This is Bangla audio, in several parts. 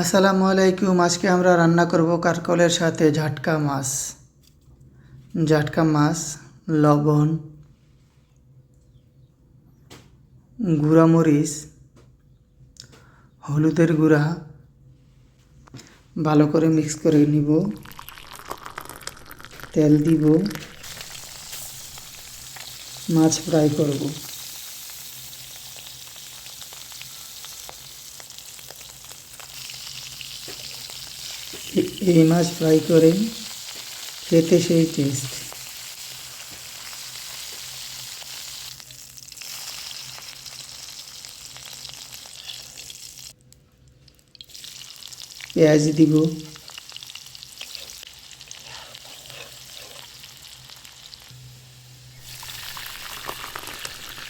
আসসালামু আলাইকুম, আজকে আমরা রান্না করব কারকলের সাথে ঝাটকা মাছ। ঝাটকা মাছ, লবণ মরিচ, হলুদের গুঁড়া। ভালো করে মিক্স করে নিব। তেল দিব। মাছ ফ্রাই করব। এই মাছ ফ্রাই করে খেতে সেই টেস্ট পেঁয়াজ দিব।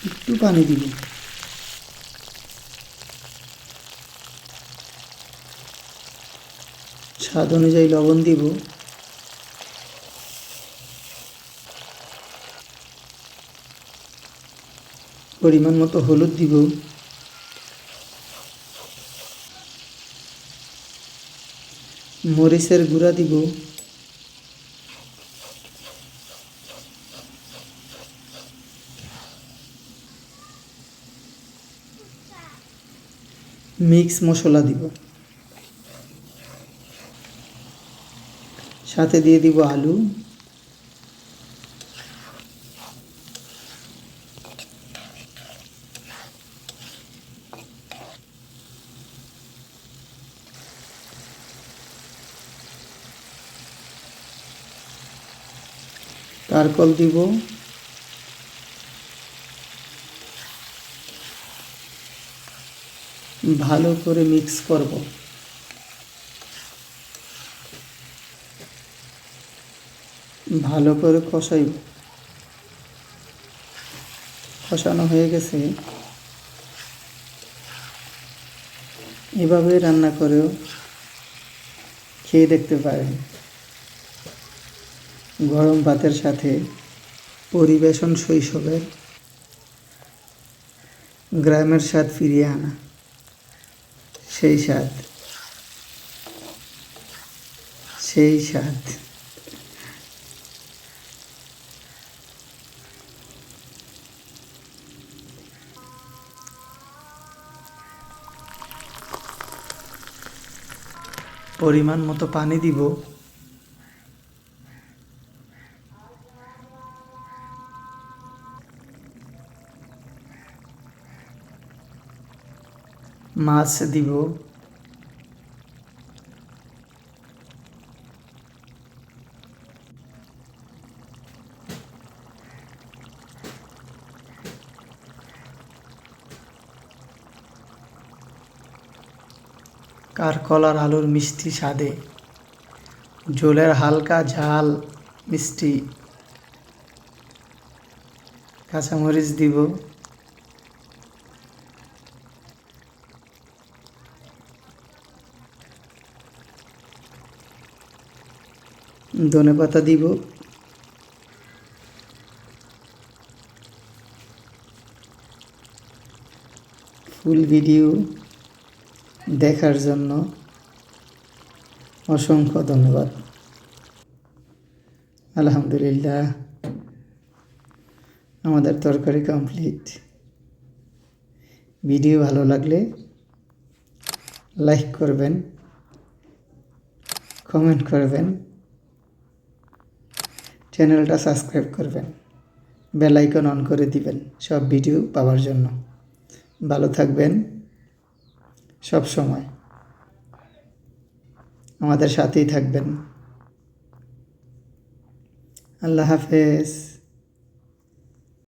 একটু পানি দিব। স্বাদ অনুযায়ী লবণ দিব। পরিমাণ মতো হলুদ দিব। মরিচের গুঁড়া দিব। মিক্স মশলা দিব। সাথে দিয়ে দিব আলু। কারকল দিব ভালো করে মিক্স করব। ভালো করে কষাই। কষানো হয়ে গেছে। এভাবে রান্না করেও খেয়ে দেখতে পারেন। গরম ভাতের সাথে পরিবেশন শৈশবের গ্রামের স্বাদ ফিরিয়ে আনা। সেই স্বাদ। সেই স্বাদ। পরিমাণ মতো পানি দিব। মাছ দিব। কারকলার আলুর মিষ্টি স্বাদে? ঝোলের হালকা ঝাল, মিষ্টি। কাঁচামরিচ দিব। ধনে পাতা দিব। Full video. দেখার জন্য অসংখ্য ধন্যবাদ। আলহামদুলিল্লাহ, আমাদের তরকারি কমপ্লিট ভিডিও ভালো লাগলে লাইক করবেন কমেন্ট করবেন চ্যানেলটা সাবস্ক্রাইব করবেন বেল আইকন অন করে দিবেন সব ভিডিও পাওয়ার জন্য। ভালো থাকবেন। সব সময়। আমাদের সাথেই থাকবেন। আল্লাহ হাফেজ।